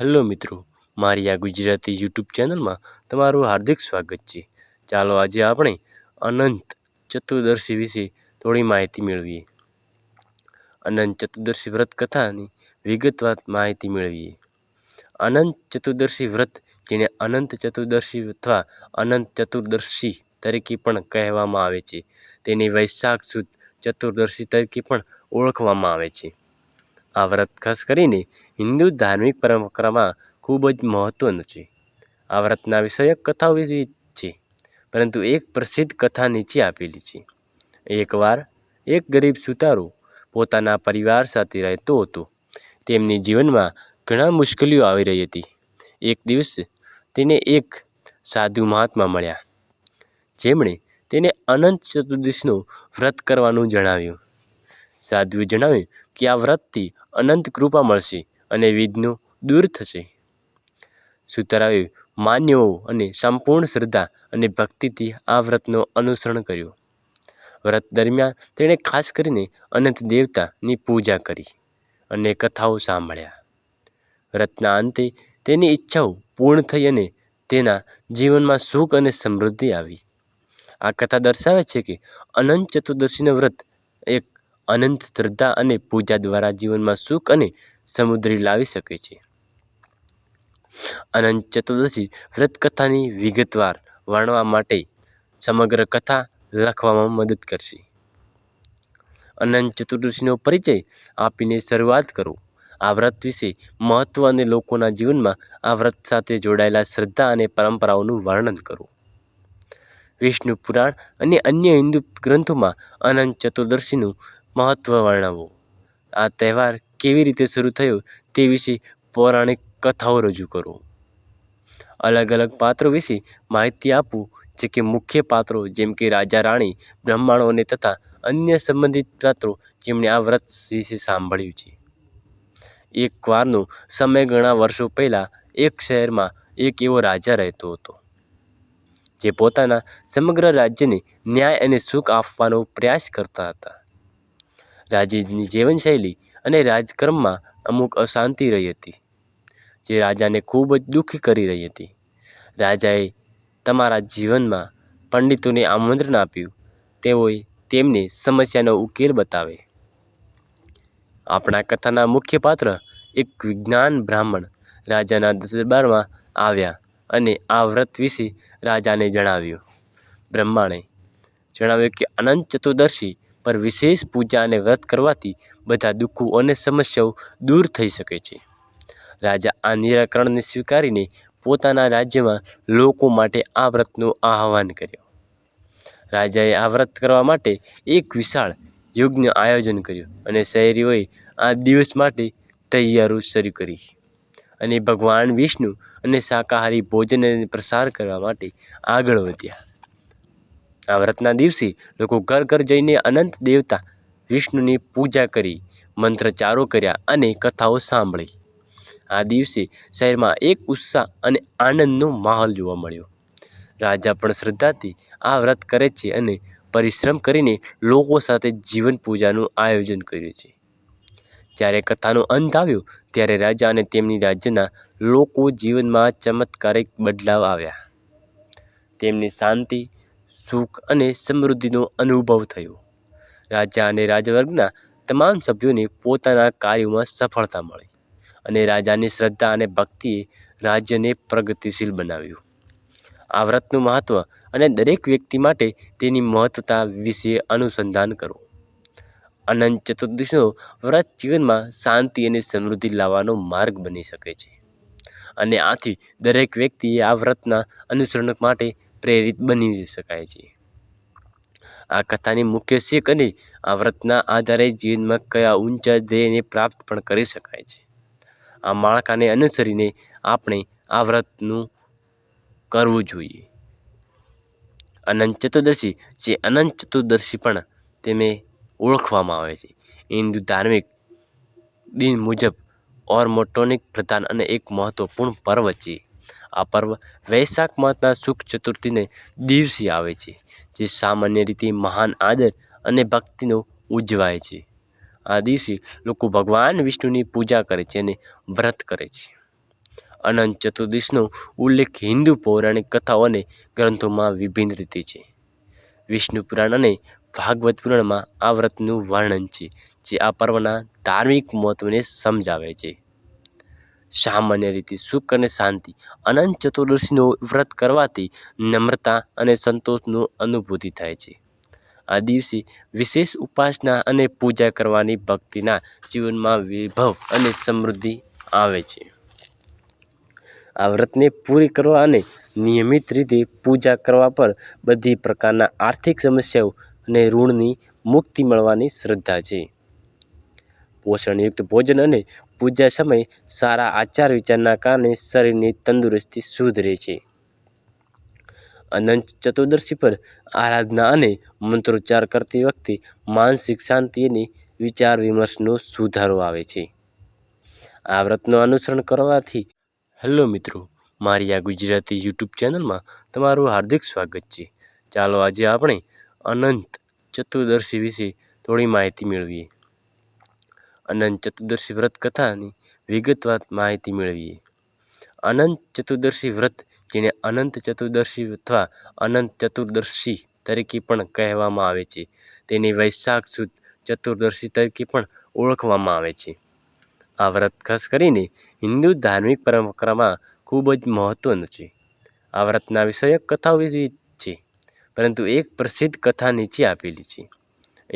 Hello મિત્રો, મારી આ ગુજરાતી યુટ્યુબ ચેનલમાં તમારું હાર્દિક સ્વાગત છે. ચાલો આજે આપણે અનંત ચતુર્દશી વિશે થોડી માહિતી મેળવીએ. અનંત ચતુર્દશી વ્રત કથાની વિગતવાર માહિતી મેળવીએ. અનંત ચતુર્દશી વ્રત, જેને અનંત ચતુર્દશી અથવા અનંત ચતુર્દશી તરીકે પણ કહેવામાં આવે છે. તેની વૈશાખ સુદ ચતુર્દશી તરીકે પણ ઓળખવામાં આવે છે. આ વ્રત ખાસ કરીને હિન્દુ ધાર્મિક પરંપરામાં ખૂબ જ મહત્ત્વનું છે. આ વ્રતના વિષયક કથાઓ છે, પરંતુ એક પ્રસિદ્ધ કથા નીચે આપેલી છે. એકવાર એક ગરીબ સુતારો પોતાના પરિવાર સાથે રહેતો હતો. તેમની જીવનમાં ઘણા મુશ્કેલીઓ આવી રહી હતી. એક દિવસ તેને એક સાધુ મહાત્મા મળ્યા. જેમણે તેને અનંત ચતુર્દશીનું વ્રત કરવાનું જણાવ્યું. સાધુએ જણાવ્યું કે આ વ્રતથી અનંત કૃપા મળશે અને વિઘ્નો દૂર થશે. સુતરાએ માન્યઓ અને સંપૂર્ણ શ્રદ્ધા અને ભક્તિથી આ વ્રતનું અનુસરણ કર્યું. વ્રત દરમિયાન તેણે ખાસ કરીને અનંત દેવતાની પૂજા કરી અને કથાઓ સાંભળ્યા. વ્રતના અંતે તેની ઈચ્છાઓ પૂર્ણ થઈ અને તેના જીવનમાં સુખ અને સમૃદ્ધિ આવી. આ કથા દર્શાવે છે કે અનંત ચતુર્દશીનું વ્રત એક અનંત શ્રદ્ધા અને પૂજા દ્વારા જીવનમાં સુખ અને સમૃદ્ધિ લાવી શકે છે. અનંત ચતુર્દશી વ્રતકથાની વિગતવાર વર્ણવા માટે સમગ્ર કથા લખવામાં મદદ કરશે. અનંત ચતુર્દશીનો પરિચય આપીને શરૂઆત કરો. આ વ્રત વિશે મહત્ત્વ અને લોકોના જીવનમાં આ વ્રત સાથે જોડાયેલા શ્રદ્ધા અને પરંપરાઓનું વર્ણન કરો. વિષ્ણુ પુરાણ અને અન્ય હિન્દુ ગ્રંથોમાં અનંત ચતુર્દશીનું મહત્ત્વ વર્ણવો આ તહેવાર કેવી રીતે શરૂ થયો તે વિશે પૌરાણિક કથાઓ રજૂ કરો. અલગ અલગ પાત્રો વિશે માહિતી આપવું જે કે મુખ્ય પાત્રો જેમ કે રાજા રાણી બ્રહ્માણોને તથા અન્ય સંબંધિત પાત્રો જેમણે આ વ્રત વિશે સાંભળ્યું છે. એકવારનો સમય ઘણા વર્ષો પહેલાં એક શહેરમાં એક એવો રાજા રહેતો હતો, જે પોતાના સમગ્ર રાજ્યને ન્યાય અને સુખ આપવાનો પ્રયાસ કરતા હતા. રાજાની જીવનશૈલી અને રાજક્રમમાં અમુક અશાંતિ રહી હતી, જે રાજાને ખૂબ જ દુઃખી કરી રહી હતી. રાજાએ તમારા જીવનમાં પંડિતોને આમંત્રણ આપ્યું, તેઓએ તેમને સમસ્યાનો ઉકેલ બતાવે. આપણા કથાના મુખ્ય પાત્ર એક વિજ્ઞાન બ્રાહ્મણ રાજાના દરબારમાં આવ્યા અને આ વ્રત વિશે રાજાને જણાવ્યું. બ્રહ્માણે જણાવ્યું કે અનંત ચતુર્દશી પર વિશેષ પૂજા અને વ્રત કરવાથી બધા દુઃખો અને સમસ્યાઓ દૂર થઈ શકે છે. રાજા આ નિરાકરણને સ્વીકારીને પોતાના રાજ્યમાં લોકો માટે આ વ્રતનું આહ્વાન કર્યું. રાજાએ આ વ્રત કરવા માટે એક વિશાળ યજ્ઞ આયોજન કર્યું અને શહેરીઓએ આ દિવસ માટે તૈયારો શરૂ કરી. અને ભગવાન વિષ્ણુ અને શાકાહારી ભોજન પ્રસાર કરવા માટે આગળ વધ્યા. આ વ્રતના દિવસે લોકો ઘર ઘર જઈને અનંત દેવતા વિષ્ણુની પૂજા કરી, મંત્રચારો કર્યા અને કથાઓ સાંભળી. આ દિવસે શહેરમાં એક ઉત્સાહ અને આનંદનો માહોલ જોવા મળ્યો. રાજા પણ શ્રદ્ધાથી આ વ્રત કરે છે અને પરિશ્રમ કરીને લોકો સાથે જીવન પૂજાનું આયોજન કર્યું છે. જ્યારે કથાનો અંત આવ્યો, ત્યારે રાજા અને તેમની રાજ્યના લોકો જીવનમાં ચમત્કારિક બદલાવ આવ્યા. તેમની શાંતિ સુખ અને સમૃદ્ધિનો અનુભવ થયો. રાજા અને રાજવર્ગના તમામ સભ્યોને પોતાના કાર્યોમાં સફળતા મળી અને રાજાની શ્રદ્ધા અને ભક્તિએ રાજ્યને પ્રગતિશીલ બનાવ્યું. આ વ્રતનું મહત્ત્વ અને દરેક વ્યક્તિ માટે તેની મહત્વતા વિશે અનુસંધાન કરો. અનંત ચતુર્દશીનો વ્રત જીવનમાં શાંતિ અને સમૃદ્ધિ લાવવાનો માર્ગ બની શકે છે. અને આથી દરેક વ્યક્તિએ આ વ્રતના અનુસરણ માટે પ્રેરિત બની શકાય છે. આ કથાની મુખ્ય શીખ અને આ વ્રતના આધારે જીવનમાં કયા ઊંચા ધ્યેયને પ્રાપ્ત પણ કરી શકાય છે. આ માળખાને અનુસરીને આપણે આ વ્રતનું કરવું જોઈએ. અનંત ચતુર્દશી જે અનંત ચતુર્દશી પણ તેને ઓળખવામાં આવે છે. હિન્દુ ધાર્મિક દિન મુજબ ઓર મોટોનિક પ્રધાન અને એક મહત્વપૂર્ણ પર્વ છે. આ પર્વ વૈશાખ માસના સુખ ચતુર્થીને દિવસે આવે છે, જે સામાન્ય રીતે મહાન આદર અને ભક્તિનો ઉજવાય છે. આ દિવસે લોકો ભગવાન વિષ્ણુની પૂજા કરે છે અને વ્રત કરે છે. અનંત ચતુર્દશીનો ઉલ્લેખ હિન્દુ પૌરાણિક કથાઓ અને ગ્રંથોમાં વિભિન્ન રીતે છે. વિષ્ણુ પુરાણ અને ભાગવત પુરાણમાં આ વ્રતનું વર્ણન છે, જે આ પર્વના ધાર્મિક મહત્વને સમજાવે છે. સામાન્ય રીતે સુખ અને શાંતિ, અનંત ચતુર્દશીનો વ્રત કરવાથી નમ્રતા અને સંતોષનું અનુભૂતિ થાય છે. આ દિવસે વિશેષ ઉપાસના અને પૂજા કરવાની ભક્તિના જીવનમાં વૈભવ અને સમૃદ્ધિ આવે છે. આ વ્રતને પૂરી કરવા અને નિયમિત રીતે પૂજા કરવા પર બધી પ્રકારના આર્થિક સમસ્યાઓ અને ઋણની મુક્તિ મળવાની શ્રદ્ધા છે. પોષણયુક્ત ભોજન અને પૂજા સમયે સારા આચાર વિચારના કારણે શરીરની તંદુરસ્તી સુધરે છે. અનંત ચતુર્દશી પર આરાધના અને મંત્રોચ્ચાર કરતી વખતે માનસિક શાંતિ અને વિચાર વિમર્શનો સુધારો આવે છે. આ વ્રતનું અનુસરણ કરવાથી હેલો મિત્રો, મારી આ ગુજરાતી યુટ્યુબ ચેનલમાં તમારું હાર્દિક સ્વાગત છે. ચાલો આજે આપણે અનંત ચતુર્દશી વિશે થોડી માહિતી મેળવીએ. અનંત ચતુર્દશી વ્રત કથાની વિગતવાર માહિતી મેળવીએ. અનંત ચતુર્દશી વ્રત, જેને અનંત ચતુર્દશી અથવા અનંત ચતુર્દશી તરીકે પણ કહેવામાં આવે છે, તેને વૈશાખ સુદ ચતુર્દશી તરીકે પણ ઓળખવામાં આવે છે. આ વ્રત ખાસ કરીને હિન્દુ ધાર્મિક પરંપરામાં ખૂબ જ મહત્ત્વનું છે. આ વ્રતના વિષયક કથાઓ વિવિધ છે, પરંતુ એક પ્રસિદ્ધ કથા નીચે આપેલી છે.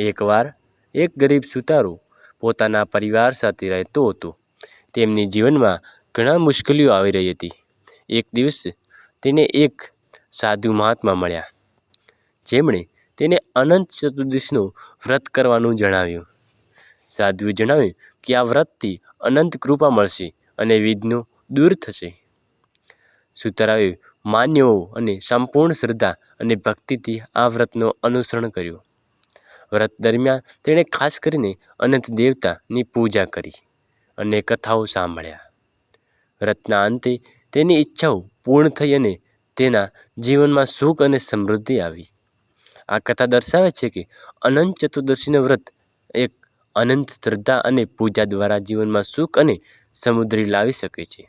એકવાર એક ગરીબ સુતારો પોતાના પરિવાર સાથે રહેતો હતો. તેમની જીવનમાં ઘણા મુશ્કેલીઓ આવી રહી હતી. એક દિવસ તેને એક સાધુ મહાત્મા મળ્યા. જેમણે તેને અનંત ચતુર્દશીનું વ્રત કરવાનું જણાવ્યું. સાધુએ જણાવ્યું કે આ વ્રતથી અનંત કૃપા મળશે અને વિઘ્નો દૂર થશે. સુતરાવે માન્યઓ અને સંપૂર્ણ શ્રદ્ધા અને ભક્તિથી આ વ્રતનું અનુસરણ કર્યું. વ્રત દરમિયાન તેણે ખાસ કરીને અનંત દેવતાની પૂજા કરી અને કથાઓ સાંભળ્યા. વ્રતના અંતે તેની ઈચ્છાઓ પૂર્ણ થઈ અને તેના જીવનમાં સુખ અને સમૃદ્ધિ આવી. આ કથા દર્શાવે છે કે અનંત ચતુર્દશીનું વ્રત એક અનંત શ્રદ્ધા અને પૂજા દ્વારા જીવનમાં સુખ અને સમુદ્રી લાવી શકે છે.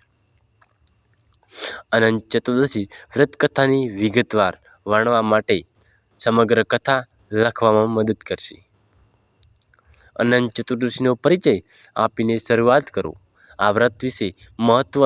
અનંત ચતુર્દશી વ્રત કથાની વિગતવાર વર્ણવા માટે સમગ્ર કથા લખવામાં મદદ કરશે. અનંત ચતુર્દશીનો પરિચય આપીને શરૂઆત કરો. આ વ્રત વિશે મહત્વ